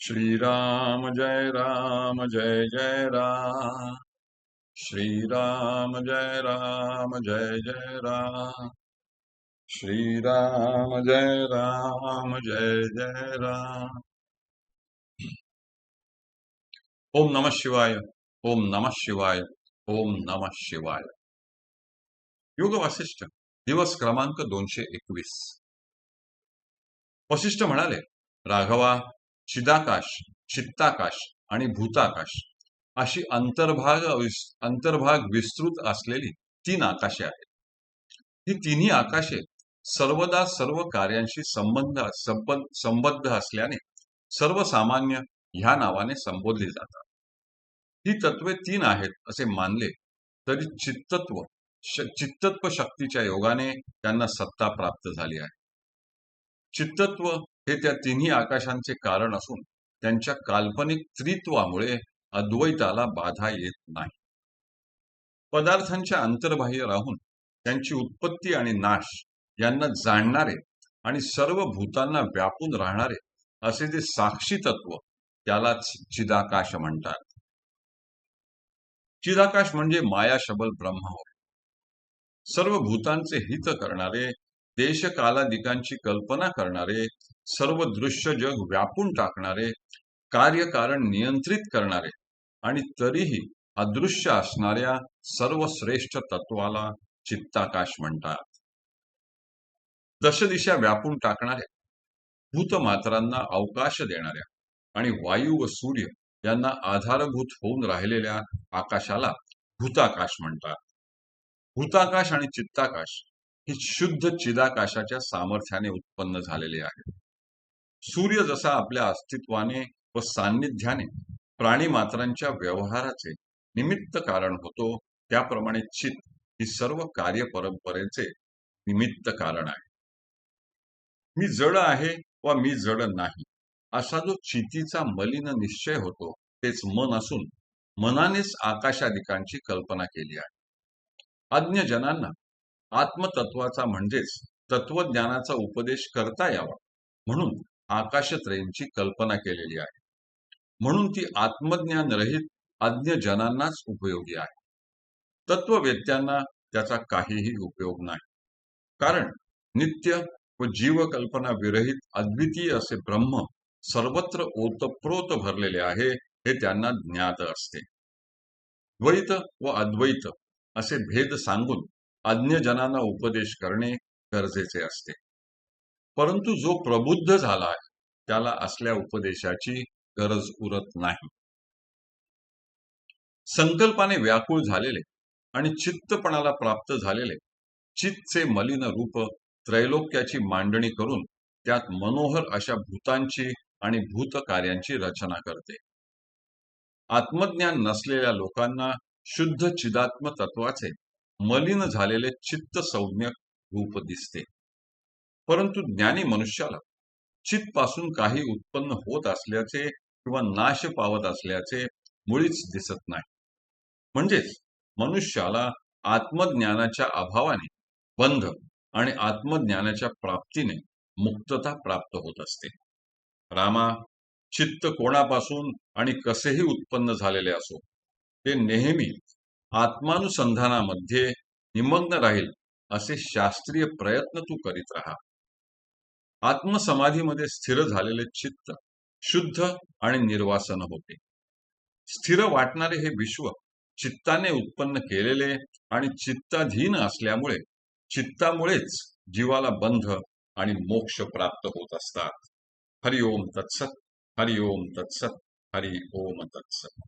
श्रीराम जय राम जय जय राम। श्रीराम जय राम जय जय राम। श्रीराम जय राम जय जय राम। ओम नमः शिवाय ओम नमः शिवाय ओम नमः शिवाय। योग वासिष्ठ दिवस क्रमांक दोनशे एकवीस. वशिष्ठ म्हणाले राघवा चिदाकाश चित्ताकाश आणि भूताकाश अशी अंतर्भाग अंतर्भाग विस्तृत असलेली तीन आकाशे आहेत. ही तिन्ही आकाशे सर्वदा सर्व कार्यांशी संबंध संबद्ध असल्याने सर्वसामान्य ह्या नावाने संबोधली जातात. ही तत्वे तीन आहेत असे मानले तरी चित्तत्व चित्तत्व शक्तीच्या योगाने त्यांना सत्ता प्राप्त झाली आहे. चित्तत्व हे त्या तिन्ही आकाशांचे कारण असून त्यांच्या काल्पनिक त्रित्वामुळे अद्वैताला बाधा येत नाही. पदार्थांच्या अंतर्बाह्य राहून त्यांची उत्पत्ती आणि नाश यांना जाणणारे आणि सर्व भूतांना व्यापून राहणारे असे जे साक्षी तत्व त्यालाच चिदाकाश म्हणतात. चिदाकाश म्हणजे माया शबल ब्रह्म होय. सर्व भूतांचे हित करणारे देश कालादिकांची कल्पना करणारे सर्व दृश्य जग व्यापून टाकणारे कार्यकारण नियंत्रित करणारे आणि तरीही अदृश्य असणाऱ्या सर्वश्रेष्ठ तत्वाला चित्ताकाश म्हणतात. दशदिशा व्यापून टाकणाऱ्या भूतमात्रांना अवकाश देणाऱ्या आणि वायू व सूर्य यांना आधारभूत होऊन राहिलेल्या आकाशाला भूताकाश म्हणतात. भूताकाश आणि चित्ताकाश हे शुद्ध चिदाकाशाच्या सामर्थ्याने उत्पन्न झालेले आहे. सूर्य जसा आपल्या अस्तित्वाने व सान्निध्याने प्राणी मात्रांच्या व्यवहाराचे निमित्त कारण होतो त्याप्रमाणे चित ही सर्व कार्य परंपरेचे निमित्त कारण आहे. मी जड आहे व मी जड नाही असा जो चितीचा मलिन निश्चय होतो तेच मन असून मनानेच आकाशादिकांची कल्पना केली आहे. अज्ञजनांना आत्मतत्वाचा म्हणजेच तत्वज्ञानाचा उपदेश करता यावा. म्हणून आकाशत्रयींची कल्पना केलेली आहे. म्हणून ती आत्मज्ञान रहित अज्ञजनांनाच उपयोगी आहे. तत्ववेत्यांना त्याचा काहीही उपयोग नाही. कारण नित्य व जीवकल्पना विरहित अद्वितीय असे ब्रह्म सर्वत्र ओतप्रोत भरलेले आहे हे त्यांना ज्ञात असते. द्वैत व अद्वैत असे भेद सांगून अज्ञजनांना उपदेश करणे गरजेचे असते. परंतु जो प्रबुद्ध झाला आहे त्याला असल्या उपदेशाची गरज उरत नाही. संकल्पाने व्याकुळ झालेले आणि चित्तपणाला प्राप्त झालेले चित्तचे मलिन रूप त्रैलोक्याची मांडणी करून त्यात मनोहर अशा भूतांची आणि भूत कार्यांची रचना करते. आत्मज्ञान नसलेल्या लोकांना शुद्ध चिदात्म तत्वाचे मलिन झालेले चित्त संज्ञक रूप दिसते. परंतु ज्ञानी मनुष्याला चित्त पासून काही उत्पन्न होत असल्याचे किंवा नाश पावत असल्याचे मुळीच दिसत नाही. म्हणजेच मनुष्याला आत्मज्ञानाच्या अभावाने बंध आणि आत्मज्ञानाच्या प्राप्तीने मुक्तता प्राप्त होत असते. रामा चित्त कोणापासून आणि कसेही उत्पन्न झालेले असो ते नेहमी आत्मानुसंधानामध्ये निमग्न राहील असे शास्त्रीय प्रयत्न तू करीत राहा. आत्मसमाधीमध्ये स्थिर झालेले चित्त शुद्ध आणि निर्वासन होते. स्थिर वाटणारे हे विश्व चित्ताने उत्पन्न केलेले आणि चित्ताधीन असल्यामुळे चित्तामुळेच जीवाला बंध आणि मोक्ष प्राप्त होत असतात. हरि ओम तत्सत हरि ओम तत्सत हरि ओम तत्सत.